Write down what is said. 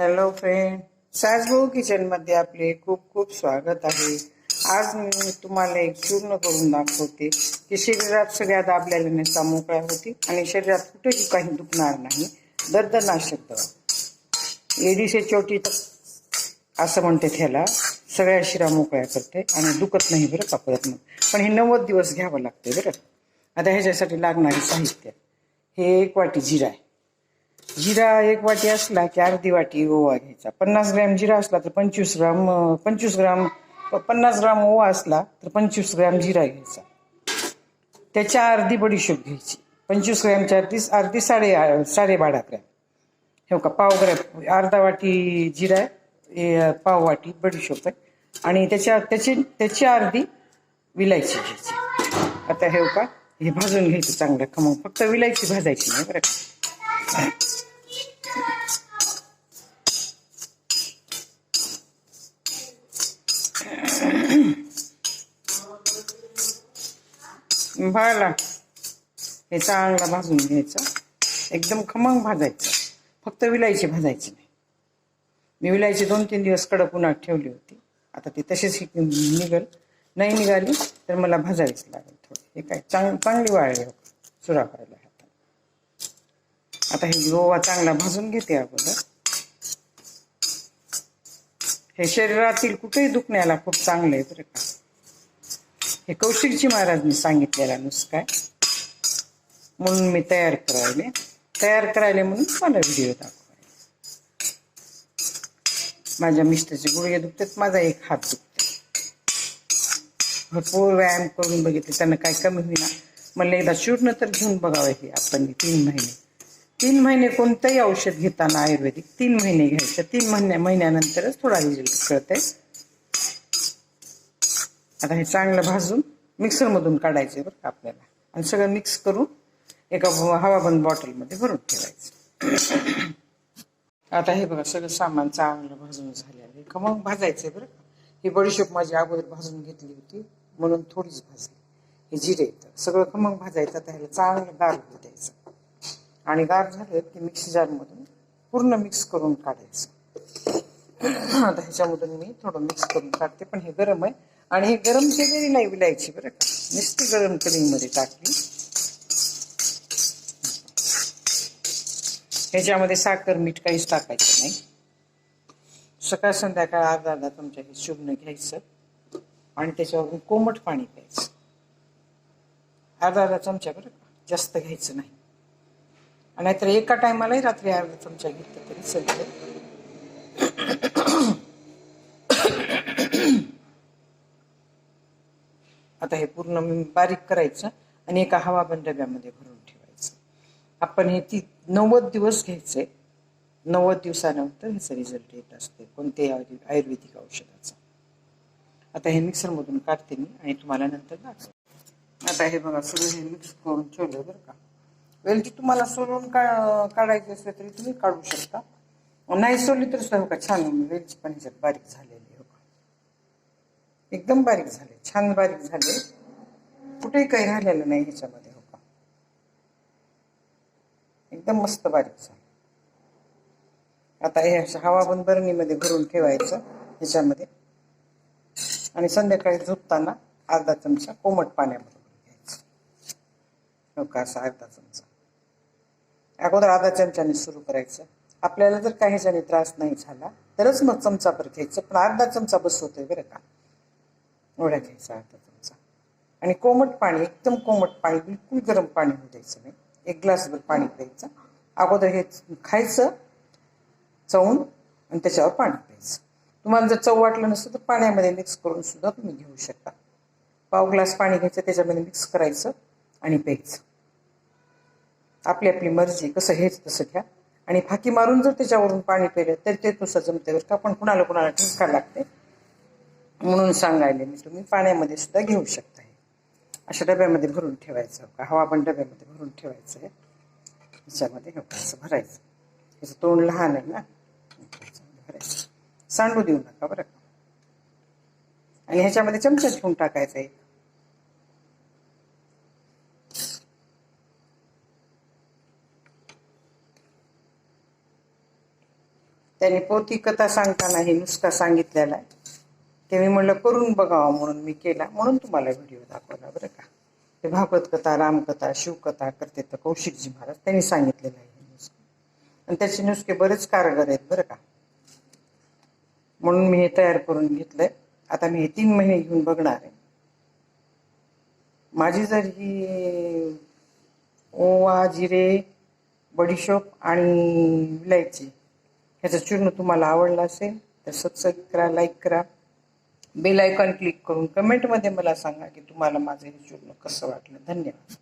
Hello friend सासभाऊ किचनमध्ये आपले खूप खूप स्वागत आहे. आज मी तुम्हाला एक चूर्ण करून दाखवते की शरीरात सगळ्या दाबलेल्या नसा मोकळ्या होती आणि शरीरात कुठेही काही दुखणार नाही. दर्दनाशक दवा. एडीसे चोटी असं म्हणते त्याला सगळ्या शिरा मोकळ्या करते आणि दुखत नाही बरं का परत मग. पण हे नव्वद दिवस घ्यावं लागते बरं. आता ह्याच्यासाठी लागणारे साहित्य. हे एक वाटी जिरा आहे. जिरा एक वाटी असला की अर्धी वाटी ओवा घ्यायचा. पन्नास ग्रॅम जिरा असला तर पंचवीस ग्राम पंचवीस ग्राम पन्नास ग्राम ओवा असला तर पंचवीस ग्रॅम जिरा घ्यायचा. त्याच्या अर्धी बडीशोप घ्यायची. पंचवीस ग्रॅमच्या अर्धी अर्धी साडे साडेबारा ग्रॅम. हे का पाव ग्रॅम अर्धा वाटी जिरा आहे. पाव वाटी बडीशोप आहे. आणि त्याच्या त्याची त्याची अर्धी विलायची घ्यायची. आता हे का हे भाजून घ्यायचं चांगलं खमंग फक्त विलायची भाजायची नाही बरं भाला हे चांगला भाजून घ्यायचा. एकदम खमंग भाजायचं. फक्त विलायची भाजायची नाही. मी विलायची दोन तीन दिवस कडक उन्हात ठेवली होती. आता ती तशीच निघल. नाही निघाली तर मला भाजावीच लागेल थोडी. हे काय चांग चांगली वाळली हो. चुरा करायला हातात आता हे गोवा चांगला भाजून घेते अगोदर. हे शरीरातील कुठेही दुखण्याला खूप चांगलं आहे बरं का. हे कौशिकजी महाराजनी सांगितलेला नुसका आहे म्हणून मी तयार करायले. तयार करायले म्हणून मला व्हिडिओ दाखवायला. माझ्या मिस्टरचे गुडघे दुखतात माझा एक हात दुखतो भरपूर व्यायाम करून बघितले. त्यांना काय कमी होईना. म्हणलं एकदा चूर्ण तर घेऊन बघावं हे आपण. तीन महिने. तीन महिने कोणतंही औषध घेताना आयुर्वेदिक. तीन महिने घ्यायचं. तीन महिन्या महिन्यानंतरच थोडा रिझल्ट कळतंय. आता हे चांगलं भाजून मिक्सरमधून काढायचे बरं का आपल्याला. आणि सगळं मिक्स करून एका हवाबंद बॉटलमध्ये भरून ठेवायचं. आता हे बघा सगळं सामान चांगलं भाजून झालेलं आहे. का मग भाजायचंय बरं का? ही बडीशोप माझी अगोदर भाजून घेतली होती म्हणून थोडीच भाजली. हे जिरे येतं सगळं खमंग भाजायचं? आता ह्याला चांगलं गार होऊ द्यायचं. आणि गार झालं की मिक्सी जारमधून पूर्ण मिक्स करून काढायचं. आता ह्याच्यामधून मी थोडं मिक्स करून काढते. पण हे गरम आहे. आणि हे गरम केलेली नाही विलायची बरं का. नुसती गरम कलिंगमध्ये टाकली. ह्याच्यामध्ये साखर मीठ काहीच टाकायचं नाही. सकाळ संध्याकाळ अर्धा अर्धा तुमच्या हे चूर्ण घ्यायचं. आणि त्याच्यावरून कोमट पाणी प्यायचं. अर्धा अर्धा चमचा बरं का. जास्त घ्यायचं नाही. आणि नाहीतर एका टायमालाही रात्री अर्धा चमचा घेतलं तरी चालतं. आता हे पूर्ण बारीक करायचं आणि एका हवाबंद डब्यामध्ये भरून ठेवायचं. आपण हे ती नव्वद दिवस घ्यायचे. नव्वद दिवसानंतर ह्याचा रिझल्ट येत असते. कोणत्याही आयुर्वेदिक औषधाचा. आता हे मिक्सरमधून काढते मी आणि तुम्हाला नंतर दाखवते. आता हे बघा सगळं हे मिक्स करून ठेवलं बरं का. वेलची तुम्हाला सोलून का काढायची असेल तरी तुम्ही काढू शकता. नाही सोडली तर सुद्धा का छान वेलची पण ह्याच्यात बारीक झालेली एकदम बारीक झाले छान बारीक झाले. कुठेही काही राहिलेलं नाही ह्याच्यामध्ये हो का? एकदम मस्त बारीक झाले. आता हे अशा हवाबंद बरणीमध्ये भरून ठेवायचं ह्याच्यामध्ये. आणि संध्याकाळी झोपताना अर्धा चमचा कोमट पाण्यामध्ये घ्यायचं. हो का? असा अर्धा चमचा. अगोदर अर्धा चमच्याने सुरू करायचं. आपल्याला जर काही ह्याच्याने त्रास नाही झाला तरच मग चमचा पर घ्यायचं. पण अर्धा चमचा बसवतोय बरं का? एवढा घ्यायचा आता तुमचा आणि कोमट पाणी एकदम कोमट पाणी बिलकुल गरम पाणी होऊ द्यायचं नाही. एक ग्लासभर पाणी प्यायचं. अगोदर हे खायचं चवून आणि त्याच्यावर पाणी प्यायचं. तुम्हाला जर चव वाटलं नसतं तर पाण्यामध्ये मिक्स करून सुद्धा तुम्ही घेऊ शकता. पाव ग्लास पाणी घ्यायचं त्याच्यामध्ये मिक्स करायचं आणि प्यायचं. आपली आपली मर्जी कसं हेच तसं घ्या. आणि फाकी मारून जर त्याच्यावरून पाणी पेलं तर ते नुसतं जमते बरं का. पण कुणाला कुणाला ठसका लागते. म्हणून सांगायले मी तुम्ही पाण्यामध्ये सुद्धा घेऊ शकता हे अशा डब्यामध्ये भरून ठेवायचं का हवा पण डब्यामध्ये भरून ठेवायचं आहे त्याच्यामध्ये हे असं भरायचं. त्याचं तोंड लहान आहे ना? भरायचं. सांडू देऊ नका बरं का. आणि ह्याच्यामध्ये चमचा ठेवून टाकायचा एक. त्याने पोती कथा सांगताना हे नुसका सांगितलेला आहे. ते मी म्हणलं करून बघावं म्हणून मी केला. म्हणून तुम्हाला व्हिडिओ दाखवला बरं का. ते भागवत कथा रामकथा शिवकथा करते तर कौशिकजी महाराज त्यांनी सांगितलेलं आहे आणि त्याचे नुसके बरेच कारगर आहेत बरं का. म्हणून मी हे तयार करून घेतलंय. आता मी हे तीन महिने घेऊन बघणार आहे. माझी जर ही ओवा जिरे बडीशोप आणि विलायची ह्याचं चूर्ण तुम्हाला आवडलं असेल तर सबस्क्राईब करा लाईक करा. बेल आयकॉन क्लिक करून कमेंटमध्ये मला सांगा की तुम्हाला माझं हे चूर्ण कसं वाटलं. धन्यवाद.